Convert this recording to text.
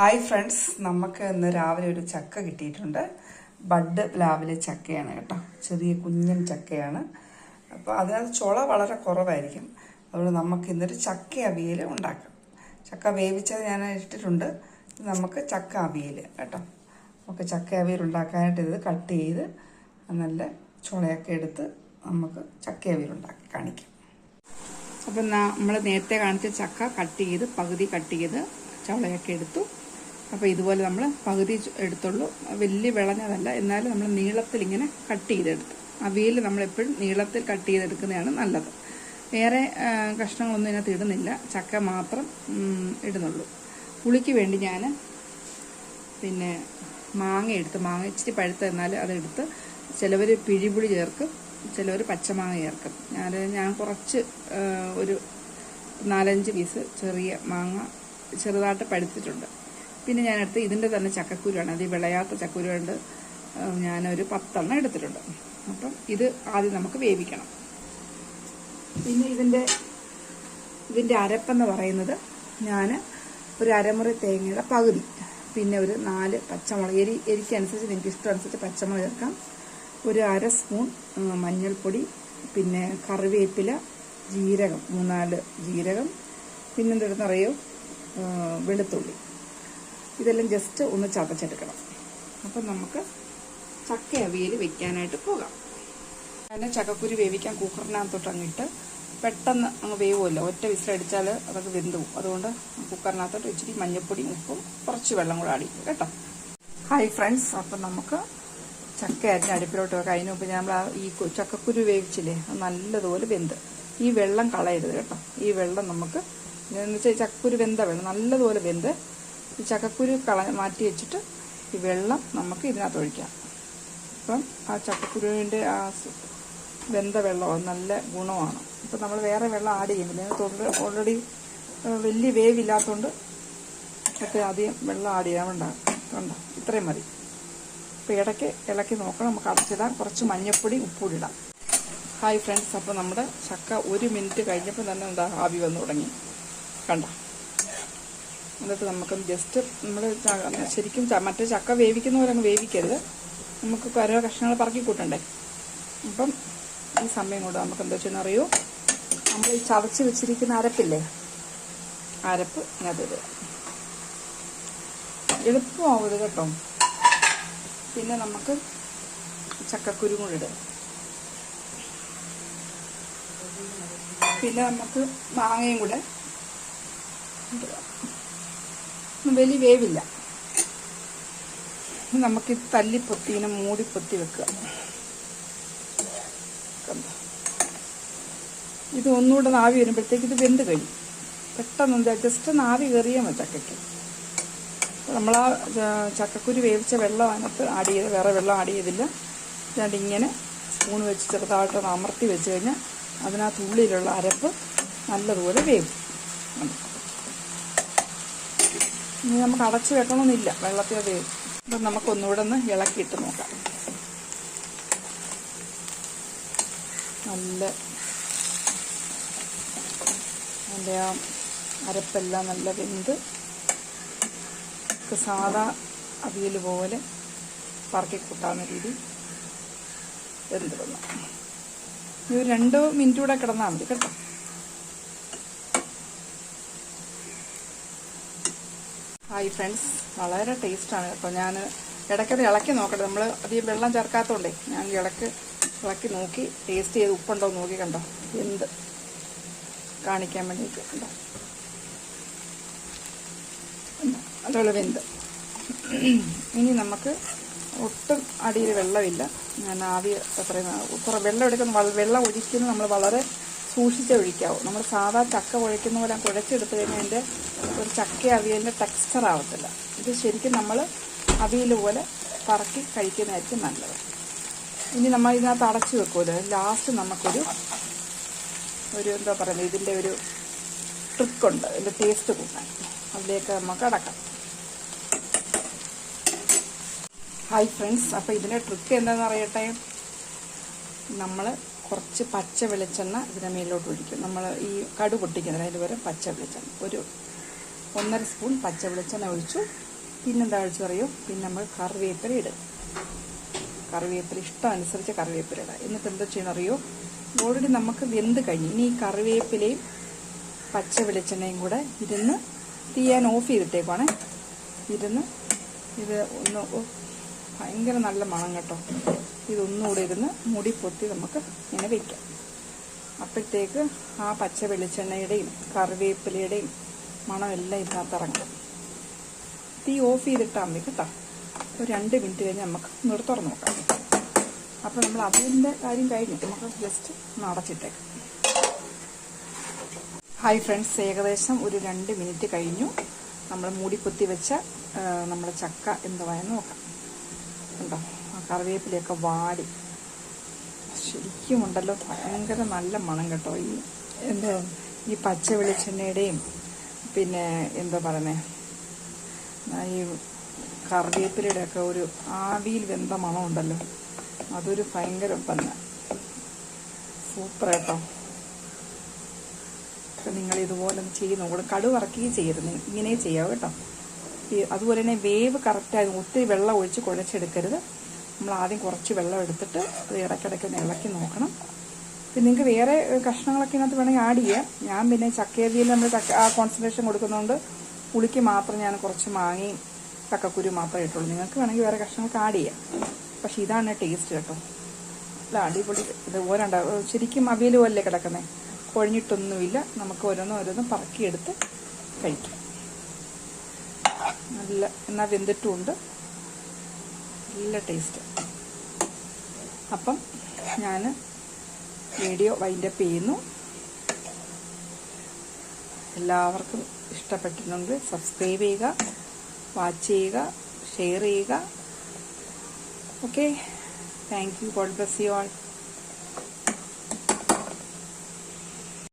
Hi friends നമുക്ക് ഇന്ന് രാവിലെ ഒരു ചക്ക കിട്ടിയിട്ടുണ്ട്. ബഡ് പ്ലാവിലെ ചക്കയാണ് കേട്ടോ. ചെറിയ കുഞ്ഞൻ ചക്കയാണ്. അപ്പോൾ അതിനകത്ത് ചുള വളരെ കുറവായിരിക്കും. അതുകൊണ്ട് നമുക്ക് ഇന്നൊരു ചക്ക അവിയൽ ഉണ്ടാക്കാം. ചക്ക വേവിച്ചത് ഞാൻ ഇട്ടിട്ടുണ്ട്. നമുക്ക് ചക്ക അവിയൽ കേട്ടോ. നമുക്ക് ചക്ക അവിയൽ ഉണ്ടാക്കാനായിട്ട് ഇത് കട്ട് ചെയ്ത് നല്ല ചുളയൊക്കെ എടുത്ത് നമുക്ക് ചക്ക അവിയൽ ഉണ്ടാക്കി കാണിക്കാം. അപ്പം നമ്മൾ നേരത്തെ കാണിച്ച ചക്ക കട്ട് ചെയ്ത് പകുതി കട്ട് ചെയ്ത് ചുളയൊക്കെ എടുത്തു. അപ്പോൾ ഇതുപോലെ നമ്മൾ പകുതി എടുത്തുള്ളൂ. വലിയ വിളഞ്ഞതല്ല. എന്നാലും നമ്മൾ നീളത്തിൽ ഇങ്ങനെ കട്ട് ചെയ്തെടുത്തു അവിയൽ നമ്മളെപ്പോഴും നീളത്തിൽ കട്ട് ചെയ്തെടുക്കുന്നതാണ് നല്ലത്. വേറെ കഷ്ണങ്ങളൊന്നും ഇതിനകത്ത് ഇടുന്നില്ല. ചക്ക മാത്രം ഇടുന്നുള്ളൂ. പുളിക്ക് വേണ്ടി ഞാൻ പിന്നെ മാങ്ങ എടുത്ത് മാങ്ങ ഇച്ചിരി പഴുത്ത് എന്നാൽ അതെടുത്ത് ചിലവർ പിഴിപുളി ചേർക്കും ചിലവർ പച്ചമാങ്ങ ചേർക്കും. ഞാൻ ഞാൻ കുറച്ച് ഒരു നാലഞ്ച് പീസ് ചെറിയ മാങ്ങ ചെറുതായിട്ട് പഴുത്തിട്ടുണ്ട്. പിന്നെ ഞാൻ ഞാനെടുത്ത് ഇതിന്റെ തന്നെ ചക്കക്കുരുവാണ്. അത് വിളയാത്ത ചക്കക്കുരു ഞാനൊരു പത്തെണ്ണം എടുത്തിട്ടുണ്ട്. അപ്പം ഇത് ആദ്യം നമുക്ക് വേവിക്കണം. പിന്നെ ഇതിന്റെ ഇതിന്റെ അരപ്പെന്ന് പറയുന്നത് ഞാൻ ഒരു അരമുറി തേങ്ങയുടെ പകുതി. പിന്നെ ഒരു നാല് പച്ചമുളക് എരി എരിക്കനുസരിച്ച് എനിക്ക് ഇഷ്ടമനുസരിച്ച് പച്ചമുളക് ചേർക്കാം. ഒരു അര സ്പൂൺ മഞ്ഞൾപ്പൊടി പിന്നെ കറിവേപ്പില ജീരകം മൂന്നാൽ ജീരകം. പിന്നെന്തെടുത്തറിയോ വെളുത്തുള്ളി. ഇതെല്ലാം ജസ്റ്റ് ഒന്ന് ചതച്ചെടുക്കണം. അപ്പം നമുക്ക് ചക്ക അവിയൽ വെക്കാനായിട്ട് പോകാം. അങ്ങനെ ചക്കക്കുരു വേവിക്കാൻ കുക്കറിനകത്തോട്ട് അങ്ങിട്ട് പെട്ടെന്ന് അങ്ങ് വേവുമല്ലോ. ഒറ്റ വിസിലടിച്ചാൽ അതൊക്കെ വെന്തു അതുകൊണ്ട് കുക്കറിനകത്തോട്ട് ഇച്ചിരി മഞ്ഞപ്പൊടിയും ഉപ്പും കുറച്ച് വെള്ളം കൂടെ ചെയ്യും. കേട്ടോ? ഹായ് ഫ്രണ്ട്സ് അപ്പം നമുക്ക് ചക്ക അതിന്റെ അടുപ്പിലോട്ട് വെക്കാം. അതിന് മുമ്പ് നമ്മൾ ഈ ചക്കക്കുരു വേവിച്ചില്ലേ? നല്ലതുപോലെ വെന്ത്. ഈ വെള്ളം കളയരുത് കേട്ടോ. ഈ വെള്ളം നമുക്ക് എന്ന് വെച്ചാൽ ചക്കക്കുരു വെന്ത വെള്ളം നല്ലതുപോലെ വെന്ത് ഈ ചക്കക്കുരു കള മാറ്റി വെച്ചിട്ട് ഈ വെള്ളം നമുക്ക് ഇതിനകത്ത് ഒഴിക്കാം. അപ്പം ആ ചക്കക്കുരുവിന്റെ ആ വെന്ത വെള്ളം നല്ല ഗുണമാണ്. ഇപ്പം നമ്മൾ വേറെ വെള്ളം ആഡ് ചെയ്യുന്നില്ല അതിനകത്ത് ഓൾറെഡി വലിയ വേവില്ലാത്തതുകൊണ്ട് ഒക്കെ ആദ്യം വെള്ളം ആഡ് ചെയ്യാൻ കണ്ടോ? ഇത്രയും മതി. അപ്പോൾ ഇടയ്ക്ക് ഇളക്കി നോക്കണം. നമുക്ക് അടച്ചിടാം. കുറച്ച് മഞ്ഞപ്പൊടി ഉപ്പൂടി ഇടാം. ഹായ് ഫ്രണ്ട്സ് അപ്പോൾ നമ്മുടെ ചക്ക ഒരു മിനിറ്റ് കഴിഞ്ഞപ്പോൾ തന്നെ എന്താ ആവി വന്ന് തുടങ്ങി. കണ്ടോ? എന്നിട്ട് നമുക്ക് ജസ്റ്റ് നമ്മൾ ശരിക്കും മറ്റേ ചക്ക വേവിക്കുന്ന പോലെ അങ്ങ് വേവിക്കരുത്. നമുക്ക് ഓരോ കഷ്ണങ്ങൾ പറക്കി കൂട്ടണ്ടേ. അപ്പം ഈ സമയം കൊണ്ട് നമുക്ക് എന്താ വെച്ചാൽ അറിയോ? നമ്മൾ ഈ ചവച്ച് വെച്ചിരിക്കുന്ന അരപ്പില്ലേ? അരപ്പ് ഇങ്ങനത്തെ ഇടുക എളുപ്പമാവും കേട്ടോ. പിന്നെ നമുക്ക് ചക്കക്കുരുമുളിട് പിന്നെ നമുക്ക് മാങ്ങയും കൂടെ വലിയ വേവില്ല. നമുക്ക് തല്ലി പൊത്തി ഇങ്ങനെ മൂടി പൊത്തി വെക്കുക. ഇത് ഒന്നുകൂടെ നാവി വരുമ്പോഴത്തേക്ക് ഇത് വെന്ത് കഴിയും. പെട്ടെന്ന് ജസ്റ്റ് നാവി കയറിയാൽ മതി ചക്കയ്ക്ക്. നമ്മൾ ആ ചക്കക്കുരു വേവിച്ച വെള്ളം അതിനകത്ത് ആഡ് ചെയ്ത് വേറെ വെള്ളം ആഡ് ചെയ്തില്ല. എന്നിട്ട് ഇങ്ങനെ സ്പൂൺ വെച്ച് ചെറുതായിട്ടൊന്ന് അമർത്തി വെച്ച് കഴിഞ്ഞാൽ അതിനകത്ത് ഉള്ളിലുള്ള അരപ്പ് നല്ലതുപോലെ വേവും. കണ്ടോ? ഇനി നമുക്ക് അടച്ചു വെക്കണമെന്നില്ല. വെള്ളത്തിൽ വേവും അപ്പം നമുക്ക് ഒന്നുകൂടെ ഒന്ന് ഇളക്കിയിട്ട് നോക്കാം. നല്ല അതിന്റെ ആ അരപ്പെല്ലാം നല്ല വെന്ത് സാധാ അവിയൽ പോലെ പറക്കി കൂട്ടാവുന്ന രീതി വെന്ത് വന്നു. ഇനി ഒരു രണ്ട് മിനിറ്റ് കൂടെ കിടന്നാൽ മതി കേട്ടോ. ഹായ് ഫ്രണ്ട്സ് വളരെ ടേസ്റ്റാണ് കേട്ടോ ഞാൻ ഇടയ്ക്കത് ഇളക്കി നോക്കട്ടെ. നമ്മൾ അധികം വെള്ളം ചേർക്കാത്തതുകൊണ്ടേ ഞാൻ ഇളക്ക് ഇളക്കി നോക്കി ടേസ്റ്റ് ചെയ്ത് ഉപ്പുണ്ടോ നോക്കി കണ്ടോ? എന്ത്? കാണിക്കാൻ വേണ്ടിയിട്ട് കണ്ടോ? അതുപോലെ വെന്ത്. ഇനി നമുക്ക് ഒട്ടും അടിയിൽ വെള്ളമില്ല. ഞാൻ ആവി അത്രയും കുറേ വെള്ളം എടുക്കുന്ന വെള്ളം ഒഴിക്കുന്നത് നമ്മൾ വളരെ സൂക്ഷിച്ച് ഒഴിക്കാവും. നമ്മൾ സാധാ ചക്ക കുഴയ്ക്കുന്ന പോലെ കുഴച്ചെടുത്ത് കഴിഞ്ഞാൽ അതിന്റെ ഒരു ചക്ക അവിയലിന്റെ ടെക്സ്ചർ ആവത്തില്ല. ഇത് ശരിക്കും നമ്മൾ അവിയൽ പോലെ പറക്കി കഴിക്കുന്നതായിരിക്കും നല്ലത്. ഇനി നമ്മൾ ഇതിനകത്ത് അടച്ചു വെക്കുമല്ലോ ലാസ്റ്റ് നമുക്കൊരു ഒരു എന്താ പറയുന്നത് ഇതിന്റെ ഒരു ട്രിക്കുണ്ട് ഇതിന്റെ ടേസ്റ്റ് കൂട്ടാൻ. അതിലേക്ക് നമുക്ക് അടക്കാം. ഹായ് ഫ്രണ്ട്സ് അപ്പോൾ ഇതിന്റെ ട്രിക്ക് എന്താണെന്ന് അറിയട്ടെ? നമ്മൾ കുറച്ച് പച്ച വെളിച്ചെണ്ണ ഇതിന്റെ മേലോട്ട് ഒഴിക്കും. നമ്മൾ ഈ കടു പൊട്ടിക്കുന്നത് അതിന് പച്ച വെളിച്ചെണ്ണ. ഒരു ഒന്നര സ്പൂൺ പച്ച വെളിച്ചെണ്ണ ഒഴിച്ചു പിന്നെന്താ ഒഴിച്ചു പറയൂ? പിന്നെ നമ്മൾ കറിവേപ്പില ഇടും. കറിവേപ്പില ഇഷ്ടം അനുസരിച്ച് കറിവേപ്പില ഇടാം. എന്നിട്ട് എന്താ ചെയ്യണം അറിയോ? ഓൾറെഡി നമുക്ക് വെന്ത് കഴിഞ്ഞു. ഇനി ഈ കറിവേപ്പിലയും പച്ച വെളിച്ചെണ്ണയും കൂടെ ഇരുന്ന് തീയാൻ ഓഫ് ചെയ്തിട്ടേക്കാണ് ഇരുന്ന് ഇത് ഒന്ന് ഭയങ്കര നല്ല മണം കേട്ടോ. ഇതൊന്നുകൂടെ ഇരുന്ന് മുടി പൊത്തി നമുക്ക് ഇങ്ങനെ വെക്കാം. അപ്പോഴത്തേക്ക് ആ പച്ച വെളിച്ചെണ്ണയുടെയും കറിവേപ്പിലയുടെയും മണമെല്ലാം ഇതിനകത്ത് ഇറങ്ങും തീ ഓഫ് ചെയ്തിട്ടാൽ മതി കേട്ടോ ഒരു രണ്ട് മിനിറ്റ് കഴിഞ്ഞ് നമുക്ക് ഒന്നുകൂടെ തുറന്ന് നോക്കാം. അപ്പോൾ നമ്മൾ അതിന്റെ കാര്യം കഴിഞ്ഞു നമുക്ക് ജസ്റ്റ് ഒന്ന് അടച്ചിട്ടേക്കാം. ഹായ് ഫ്രണ്ട്സ് ഏകദേശം ഒരു രണ്ട് മിനിറ്റ് കഴിഞ്ഞു. നമ്മൾ മൂടി കുത്തി വെച്ച നമ്മുടെ ചക്ക എന്തുവായെന്ന് നോക്കാം. ഉണ്ടോ ആ കറിവേപ്പിലയൊക്കെ വാടി. ശരിക്കും ഉണ്ടല്ലോ ഭയങ്കര നല്ല മണം കേട്ടോ ഈ എന്താ ഈ പച്ച വെളിച്ചെണ്ണയുടെയും പിന്നെ എന്താ പറയുന്നത് ഈ കറിവേപ്പിലയുടെ ഒക്കെ ഒരു ആവിയിൽ വെന്ത മണം ഉണ്ടല്ലോ അതൊരു ഭയങ്കര തന്നെ സൂപ്പർ കേട്ടോ. നിങ്ങൾ ഇതുപോലെ ചെയ്ത് നോക്കണം. കടു ഇറക്കുകയും ചെയ്യരുത്. ഇങ്ങനെ ചെയ്യാം കേട്ടോ. അതുപോലെ തന്നെ വേവ് കറക്റ്റായി ഒത്തിരി വെള്ളം ഒഴിച്ച് കുഴച്ചെടുക്കരുത്. നമ്മൾ ആദ്യം കുറച്ച് വെള്ളം എടുത്തിട്ട് അത് ഇടയ്ക്കിടയ്ക്ക് ഒന്ന് ഇളക്കി നോക്കണം. നിങ്ങൾക്ക് വേറെ കഷ്ണങ്ങളൊക്കെ ഇതിനകത്ത് വേണമെങ്കിൽ ആഡ് ചെയ്യാം. ഞാൻ പിന്നെ ചക്കേരിയിൽ നമ്മൾ ചക്ക ആ കോൺസെൻട്രേഷൻ കൊടുക്കുന്നതുകൊണ്ട് പുളിക്ക് മാത്രം ഞാൻ കുറച്ച് മാങ്ങയും ചക്കക്കുരു മാത്രമേ ഇട്ടുള്ളൂ. നിങ്ങൾക്ക് വേണമെങ്കിൽ വേറെ കഷ്ണങ്ങൾക്ക് ആഡ് ചെയ്യാം. പക്ഷേ ഇതാണ് ടേസ്റ്റ് കേട്ടോ. അല്ല അടിപൊളി ഇതുപോലെ ഉണ്ടാവും ശരിക്കും അവിയൽ പോലെ കിടക്കുന്നത് കുഴഞ്ഞിട്ടൊന്നുമില്ല. നമുക്ക് ഓരോന്നും ഓരോന്നും പറക്കിയെടുത്ത് കഴിക്കാം. നല്ല എന്നാൽ വെന്തിട്ടുമുണ്ട്. നല്ല ടേസ്റ്റ് അപ്പം ഞാൻ വീഡിയോ വൈൻഡപ്പ് ചെയ്യുന്നു. എല്ലാവർക്കും ഇഷ്ടപ്പെട്ടിട്ടുണ്ടെങ്കിൽ സബ്സ്ക്രൈബ് ചെയ്യുക വാച്ച് ചെയ്യുക ഷെയർ ചെയ്യുക. Okay thank you God bless you all